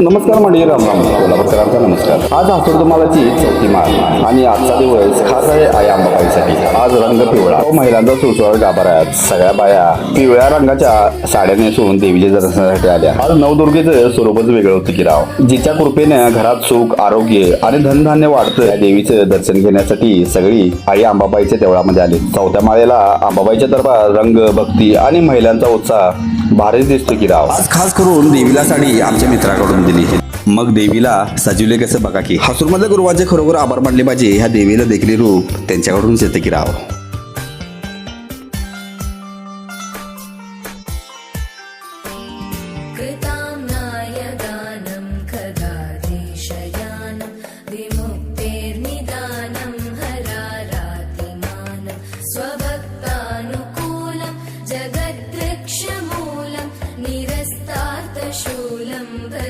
नमस्कार मंडळी रामराम राम. कोल्हापूरकरांचा नमस्कार. आज हातोर्दमालाची चौथी माळ आणि आजचा दिवस खास आहे आई अंबाबाईसाठी. आज रंग पिवळा. तो महिलांचा सुसळ गाभारा सगळ्या बाया पिवळ्या रंगाच्या साड्या नेसून देवीच्या दर्शनासाठी आल्या. आज नवदुर्गेचं स्वरूपच वेगळं होतं की राव. जिच्या कृपेने घरात सुख आरोग्य आणि धनधान्य वाढतं या देवीचं दर्शन घेण्यासाठी सगळी आई आंबाबाईच्या देवळामध्ये आली. चौथ्या माळेला अंबाबाईच्या दरबार रंग भक्ती आणि महिलांचा उत्साह भारी दिसतो की राव. आज खास करून देवीला साडी आमच्या मित्राकडून दिली मग देवीला सजीवले कसं बघा की? हसूरमधल्या गुरुवाचे खरोखर आभार मानले पाहिजे. ह्या देवीला देखील रूप त्यांच्याकडूनच येते की राव. कृता शूलं भज